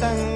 கடங்க